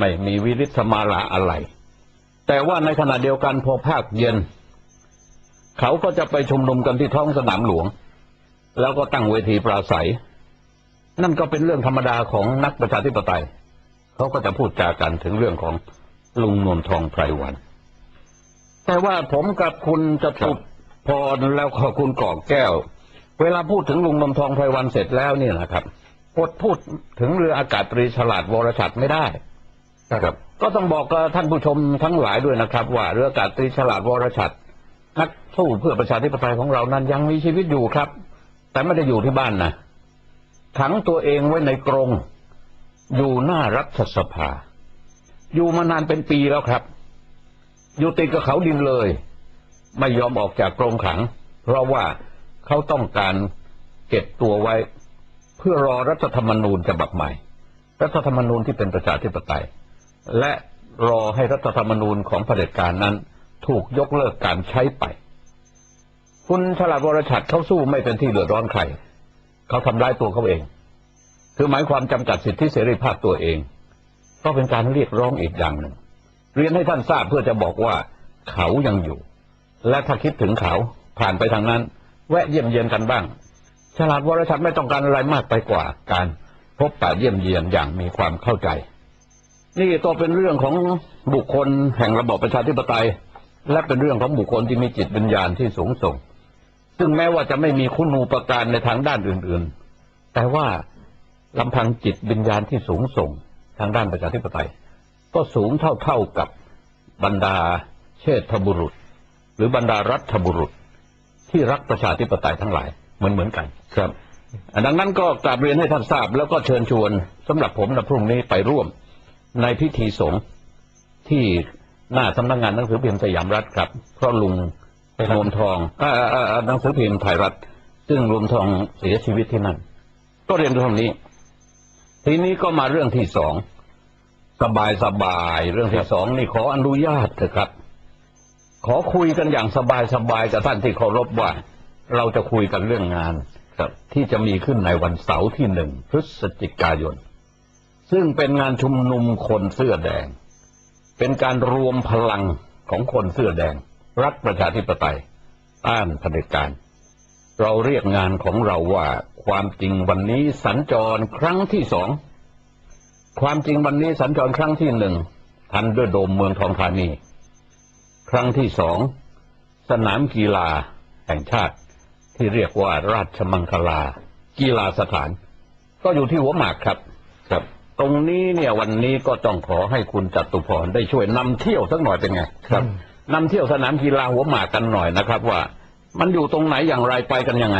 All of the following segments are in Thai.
ไม่มีวิริธมาลาอะไร แต่ว่าในขณะเดียวกันพอภาคเย็น เขาก็จะไปชุมนุมกันที่ท้องสนามหลวง แล้วก็ตั้งเวทีปราศัย นั่นก็เป็นเรื่องธรรมดาของนักประชาธิปไตย เขาก็จะพูดจากันถึงเรื่องของลุงนวลทองไพรวัน แต่ว่าผมกับคุณจะตุพรแล้วก็คุณกอบแก้ว เวลาพูดถึงลุงนวลทองไพรวันเสร็จแล้วเนี่ยนะครับอดพูดถึงเรืออากาศตรีฉลาดวรชัดไม่ได้ ครับ ก็ต้องบอกกับท่านผู้ชมทั้งหลายด้วยนะครับ ว่าเรืออากาศตรีฉลาดวรชัดนักสู้เพื่อประชาธิปไตยของเรานั้นยังมีชีวิตอยู่ครับ แต่ไม่ได้อยู่ที่บ้านนะขังตัวเองไว้ในกรงอยู่หน้ารัฐสภา อยู่มานานเป็นปีแล้วครับ อยู่ติดกับเขาดินเลย ไม่ยอมออกจากกรงขัง เพราะว่าเขาต้องการเก็บตัวไว้ เพื่อรอรัฐธรรมนูญฉบับใหม่ รัฐธรรมนูญที่เป็นประชาธิปไตย และรอให้รัฐธรรมนูญของเผด็จการนั้น ถูกยกเลิกการใช้ไป คุณฉลาดวรชัดเขาสู้ไม่เป็นที่เดือดร้อนใคร เขาทำร้ายตัวเขาเอง คือหมายความจำกัดสิทธิเสรีภาพตัวเอง ก็เป็นการเรียกร้องอีกอย่างหนึ่ง เรียนให้ท่านทราบเพื่อจะบอกว่าเขายังอยู่ และถ้าคิดถึงเขาผ่านไปทางนั้น แวะเยี่ยมเยียนกันบ้าง ฉลาดวรชัดไม่ต้องการอะไรมากไปกว่าการพบปะเยี่ยมเยียนอย่างมีความเข้าใจ นี่ก็เป็นเรื่องของบุคคลแห่งระบอบประชาธิปไตย และเป็นเรื่องของบุคคลที่มีจิตวิญญาณที่สูงส่ง ซึ่งแม้ว่าจะไม่มีคุณูปการในทางด้านอื่นๆ แต่ว่าลำพังจิตวิญญาณที่สูงส่งทางด้านประชาธิปไตย ก็สูงเท่าๆกับบรรดาเชษฐบุรุษ หรือบรรดารัฐบุรุษที่รักประชาธิปไตยทั้งหลายเหมือนเหมือนๆกันครับดังนั้นก็กราบเรียนให้ท่านทราบแล้วก็เชิญชวนสำหรับผมนะพรุ่งนี้ไปร่วม ในพิธีสงฆ์ที่หน้าสำนักงานหนังสือพิมพ์สยามรัฐครับ เพราะลุงรวมทองเอ่อเอ่อเอ่อหนังสือพิมพ์ไทยรัฐ ซึ่งรวมทองเสียชีวิตที่นั่น ก็เรียนเท่านี้ ทีนี้ก็มาเรื่องที่สองสบายสบายเรื่องที่สองนี่ขออนุญาตเถอะครับ ขอคุยกันอย่างสบายสบายกับท่านที่เคารพว่า เราจะคุยกันเรื่องงานครับที่จะมีขึ้นในวันเสาร์ที่หนึ่งพฤศจิกายน ซึ่งเป็นงานชุมนุมคนเสื้อแดง เป็นการรวมพลังของคนเสื้อแดง รักประชาธิปไตย ต้านเผด็จการ เราเรียกงานของเราว่าความจริงวันนี้สัญจรครั้งที่สอง ความจริงวันนี้สัญจรครั้งที่หนึ่งทันด้วยโดมเมืองทองธานี ครั้งที่สอง สนามกีฬาแห่งชาติที่เรียกว่าราชมังคลา กีฬาสถาน ก็อยู่ที่หัวหมากครับครับ ตรงนี้เนี่ยวันนี้ก็ต้องขอให้คุณจตุพรได้ช่วยนำเที่ยวสักหน่อยเป็นไงครับนำเที่ยวสนามกีฬาหัวหมากกันหน่อยนะครับว่า มันอยู่ตรงไหนอย่างไรไปกันยังไง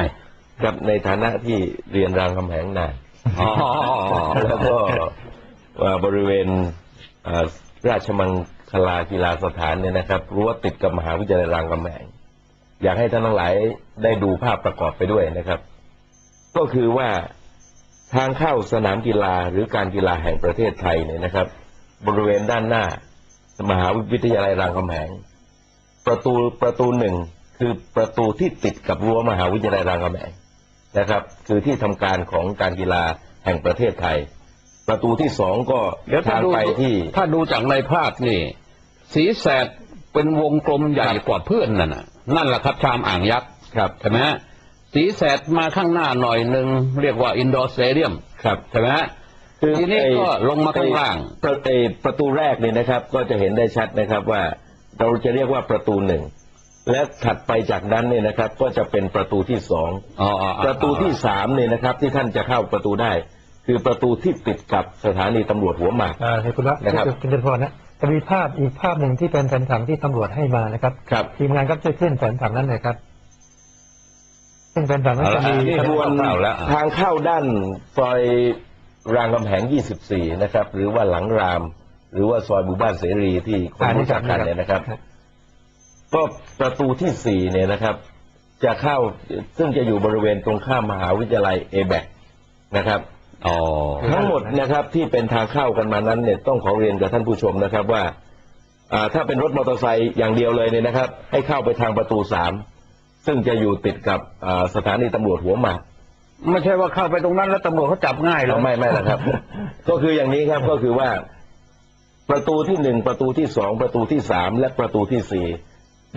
ครับในฐานะที่เรียนรามคำแหงนานอ๋อแล้วก็ว่าบริเวณอ่าราชมังคลากีฬาสถานเนี่ยนะครับรั้วติดกับมหาวิทยาลัยรามคำแหงอยากให้ท่านทั้งหลายได้ดูภาพประกอบไปด้วยนะครับ ก็คือว่า ทางเข้าสนามกีฬาหรือการกีฬาแห่งประเทศไทยเนี่ยนะครับ บริเวณด้านหน้ามหาวิทยาลัยรามคำแหง ประตูประตูหนึ่งคือประตูที่ติดกับรั้วมหาวิทยาลัยรามคำแหงนะครับ คือที่ทำการของการกีฬาแห่งประเทศไทย ประตูที่สองก็เดี๋ยวถ้าทางดูไปที่ ถ้าดูจากในภาพนี่ สีแสดเป็นวงกลมใหญ่กว่าเพื่อนนั่นน่ะนั่นแหละครับชามอ่างยักษ์ครับใช่ไหมฮะ สีแสดมาข้างหน้าหน่อยหนึ่งเรียกว่าอินดอร์สเตเดียมครับใช่ไหมฮะทีนี้ก็ลงมาข้างล่างประเอ่อประตูแรกเนี่ยนะครับ ก็จะเห็นได้ชัดนะครับว่าเราจะเรียกว่าประตูหนึ่งและถัดไปจากนั้นเนี่ยนะครับ ก็จะเป็นประตูที่สองอ๋ออ๋ออ๋อประตูที่สามเนี่ยนะครับ ที่ท่านจะเข้าประตูได้ คือประตูที่ติดกับสถานีตำรวจหัวหมากอ่าให้คุณละนะครับคุณเจริญพรนะจะมีภาพอีกภาพหนึ่งที่เป็นแผนผังที่ตำรวจให้มานะครับครับทีมงานก็จะขึ้นแผนผังนั้นเลยครับ ซึ่งแผนผังนั้นจะมีนี่ส่ดูวนคร่าวๆแล้วทางเข้าด้านซอยรามคำแหง 24 นะครับ หรือว่าหลังราม หรือว่าซอยหมู่บ้านเสรีที่คนรู้จักกันเนี่ยนะครับ ก็ประตูที่สี่เนี่ยนะครับ จะเข้าซึ่งจะอยู่บริเวณตรงข้ามมหาวิทยาลัยเอแบกนะครับอ๋อทั้งหมดนะครับที่เป็นทางเข้ากันมานั้นเนี่ยต้องขอเรียนกับท่านผู้ชมนะครับว่าอ่าถ้าเป็นรถมอเตอร์ไซค์อย่างเดียวเลยเนี่ยนะครับ ให้เข้าไปทางประตูสาม ซึ่งจะอยู่ติดกับอ่าสถานีตำรวจหัวหมากไม่ใช่ว่าเข้าไปตรงนั้นแล้วตำรวจเขาจับง่ายเลยไม่ไม่นะครับ ก็คืออย่างนี้ครับก็คือว่า ประตูที่หนึ่งประตูที่สองประตูที่สามและประตูที่สี่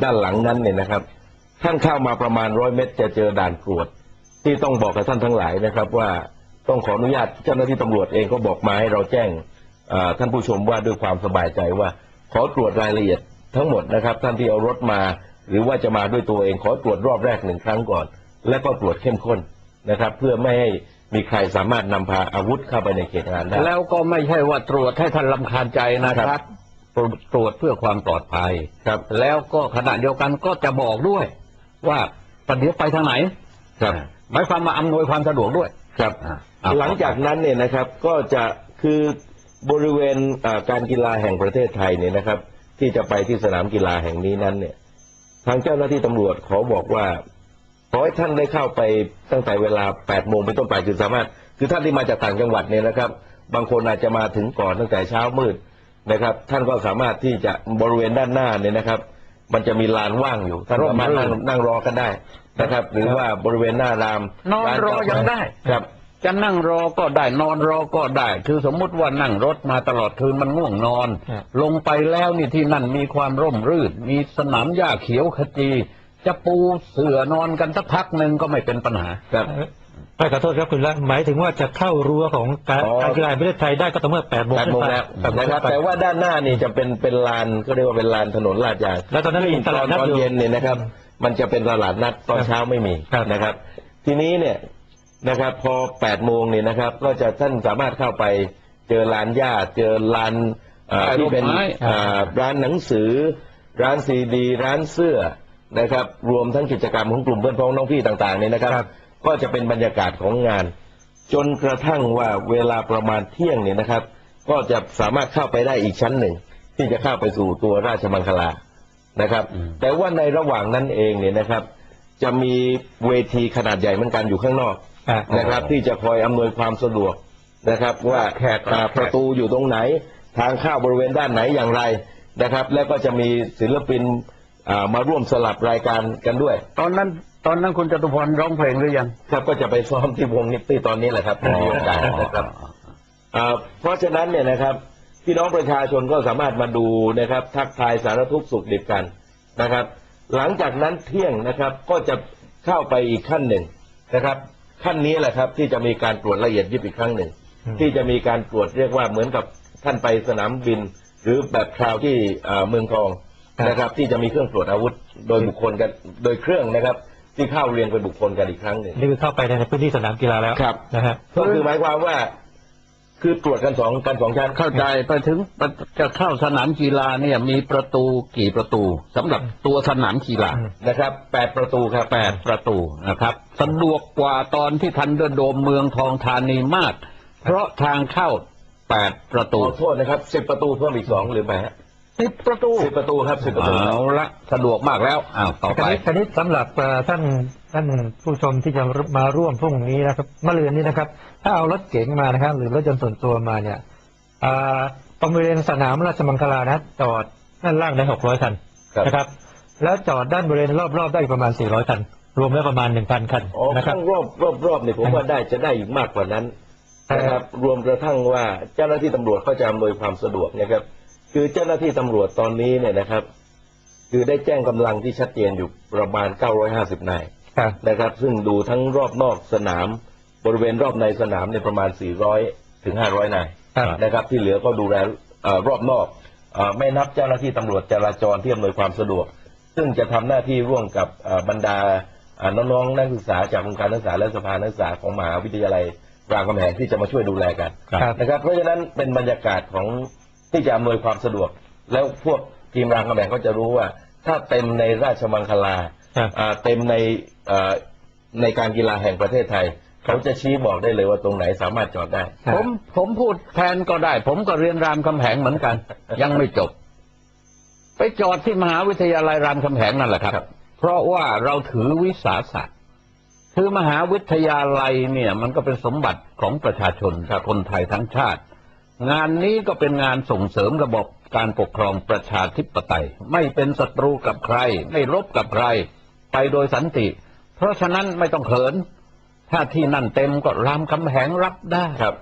ด้านหลังนั้นเนี่ยนะครับท่านเข้ามาประมาณร้อยเมตร จะเจอด่านตรวจ ที่ต้องบอกกับท่านทั้งหลายนะครับ ว่าต้องขออนุญาตเจ้าหน้าที่ตำรวจเองก็บอกมาให้เราแจ้งเอ่อท่านผู้ชมว่าด้วยความสบายใจว่า ขอตรวจรายละเอียดทั้งหมดนะครับ ท่านที่เอารถมา หรือว่าจะมาด้วยตัวเองขอตรวจรอบแรกหนึ่งครั้งก่อน แล้วก็ตรวจเข้มข้นนะครับ เพื่อไม่ให้มีใครสามารถนำพาอาวุธเข้าไปในเขตงานได้แล้วก็ไม่ใช่ว่าตรวจให้ท่านลำคาญใจนะคครัรับบตรวจเพื่อความปลอดภัยครับ แล้วก็ขณะเดียวกันก็จะบอกด้วย ว่าประเดี๋ยวไปทางไหน ครับหมายความมาอำนวยความสะดวกด้วยครับอ่าอ่าหลังจากนั้นเนี่ยนะครับก็จะคือบริเวณอ่าการกีฬาแห่งประเทศไทยเนี่ยนะครับ ที่จะไปที่สนามกีฬาแห่งนี้นั้นเนี่ย ทางเจ้าหน้าที่ตำรวจขอบอกว่าขอให้ท่านได้เข้าไปตั้งแต่เวลา 8 โมงเป็นต้นไปคือสามารถ คือท่านที่มาจากต่างจังหวัดเนี่ยนะครับ บางคนอาจจะมาถึงก่อนตั้งแต่เช้ามืดนะครับ ท่านก็สามารถที่จะบริเวณด้านหน้าเนี่ยนะครับ มันจะมีลานว่างอยู่ท่านสามารถนั่งนั่งรอกันได้นะครับ หรือว่าบริเวณหน้ารามนอนรอยังได้ครับ จะนั่งรอก็ได้นอนรอก็ได้ คือสมมุติว่านั่งรถมาตลอดคืนมันง่วงนอนครับลงไปแล้วนี่ที่นั่นมีความร่มรื่นมีสนามหญ้าเขียวขจี จะปูเสื่อนอนกันสักพักหนึ่งก็ไม่เป็นปัญหาครับไม่ขอโทษครับคุณละหมายถึงว่าจะเข้ารั้วของการอ๋อการกีฬาแห่งประเทศไทยได้ก็ต่อเมื่อ8โมงแปดโมงแล้วขึ้นไปนะครับแต่ว่าด้านหน้านี่จะเป็นเป็นลานก็เรียกว่าเป็นลานถนนลาดยางแล้วตอนนั้นมีตลาดนัดตอนอยู่เย็นเนี่ยนะครับ มันจะเป็นตลาดนัดตอนเช้าไม่มีครับนะครับ ทีนี้เนี่ย นะครับ พอแปดโมงเนี่ยนะครับ ก็จะท่านสามารถเข้าไปเจอลานหญ้าเจอลานเอ่อขายที่เป็นดอกไม้ อ่าร้านหนังสือ ร้านซีดี ร้านเสื้อนะครับ รวมทั้งกิจกรรมของกลุ่มเพื่อนพ้องน้องพี่ต่างๆเนี่ยนะครับ ครับ ก็จะเป็นบรรยากาศของงาน จนกระทั่งว่าเวลาประมาณเที่ยงเนี่ยนะครับ ก็จะสามารถเข้าไปได้อีกชั้นหนึ่ง ที่จะเข้าไปสู่ตัวราชมังคลานะครับอืมแต่ว่าในระหว่างนั้นเองเนี่ยนะครับ จะมีเวทีขนาดใหญ่เหมือนกันอยู่ข้างนอกอ่า นะครับ ที่จะคอยอำนวยความสะดวกนะครับว่าแขกอ่าแขกประตูอยู่ตรงไหน ทางเข้าบริเวณด้านไหนอย่างไรนะครับ แล้วก็จะมีศิลปินอ่ามาร่วมสลับรายการกันด้วย ตอนนั้นตอนนั้นคุณจตุพรร้องเพลงหรือยัง ครับก็จะไปซ้อมที่วงนิตตี้ตอนนี้แหละครับถ้ามีโอกาสนะครับอ่าเพราะฉะนั้นเนี่ยนะครับพี่น้องประชาชนก็สามารถมาดูนะครับ ทักทายสารทุกข์สุขดิบกันนะครับ หลังจากนั้นเที่ยงนะครับก็จะเข้าไปอีกขั้นหนึ่งนะครับ ขั้นนี้แหละครับ ที่จะมีการตรวจละเอียดยิบอีกครั้งหนึ่งอืมที่จะมีการตรวจเรียกว่าเหมือนกับท่านไปสนามบิน หรือแบบคราวที่อ่าเมืองทองนะครับ ที่จะมีเครื่องตรวจอาวุธโดยบุคคลกันโดยเครื่องนะครับ ที่เข้าเรียงเป็นบุคคลกันอีกครั้งหนึ่งนี่คือเข้าไปในพื้นที่สนามกีฬาแล้วครับนะฮะก็คือหมายความว่า คือตรวจกันสองกันสองชั้นเข้าใจไปถึงจะเข้าสนามกีฬาเนี่ยมีประตูกี่ประตูสำหรับตัวสนามกีฬาอืมนะครับแปดประตูครับแปดประตูนะครับสะดวกกว่าตอนที่ทันเดอร์โดมเมืองทองธานีมาก เพราะทางเข้าแปดประตูขอโทษนะครับสิบประตูเพิ่มอีกสองหรือไม่ฮะสิบประตูสิบประตูครับสิบประตูเอาละสะดวกมากแล้วอ้าวต่อคไปณิตคณิตสำหรับเอ่อท่าน ท่านผู้ชมที่จะมาร่วมพรุ่งนี้นะครับมะรืนนี้นะครับ ถ้าเอารถเก๋งมานะครับ หรือรถยนต์ส่วนตัวมาเนี่ยอ่าตรงบริเวณสนามราชมังคลานะจอดด้านล่างได้หกร้อยคันครับนะครับ แล้วจอดด้านบริเวณรอบๆได้อีกประมาณสี่ร้อยคัน รวมแล้วประมาณหนึ่งพันคันอ๋อนะครับข้างรอบรอบรอบเนี่ยผมว่าได้จะได้อีกมากกว่านั้นนะครับรวมกระทั่งว่าเจ้าหน้าที่ตำรวจเขาจะอำนวยความสะดวกนะครับ คือเจ้าหน้าที่ตำรวจตอนนี้เนี่ยนะครับ คือได้แจ้งกำลังที่ชัดเจนอยู่ประมาณ 950 นายครับ นะครับ ซึ่งดูทั้งรอบนอกสนาม บริเวณรอบในสนามเนี่ยประมาณ 400 ถึง 500 นายครับนะครับ ที่เหลือก็ดูแลเอ่อรอบนอกเอ่อไม่นับเจ้าหน้าที่ตำรวจจราจรที่อำนวยความสะดวก ซึ่งจะทำหน้าที่ร่วมกับเอ่อบรรดาเอ่อน้องๆนักศึกษาจากองค์การนักศึกษาและสภานักศึกษาของมหาวิทยาลัยรามคำแหงที่จะมาช่วยดูแลกันครับนะครับ เพราะฉะนั้นเป็นบรรยากาศของที่จะอำนวยความสะดวก แล้วพวกทีมรามคำแหงก็จะรู้ว่า ถ้าเต็มในราชมังคลาครับ อ่าเต็มในเอ่อในการกีฬาแห่งประเทศไทย เขาจะชี้บอกได้เลยว่าตรงไหนสามารถจอดได้ ผมผมพูดแทนก็ได้ ผมก็เรียนรามคำแหงเหมือนกัน ยังไม่จบ ไปจอดที่มหาวิทยาลัยรามคำแหงนั่นแหละครับครับ เพราะว่าเราถือวิสาสะคือมหาวิทยาลัยเนี่ย มันก็เป็นสมบัติของประชาชนคนไทยทั้งชาติ งานนี้ก็เป็นงานส่งเสริมระบบการปกครองประชาธิปไตย ไม่เป็นศัตรูกับใคร ไม่รบกับใคร ไปโดยสันติ เพราะฉะนั้นไม่ต้องเขิน ถ้าที่นั่นเต็มก็รามคำแหงรับได้ครับ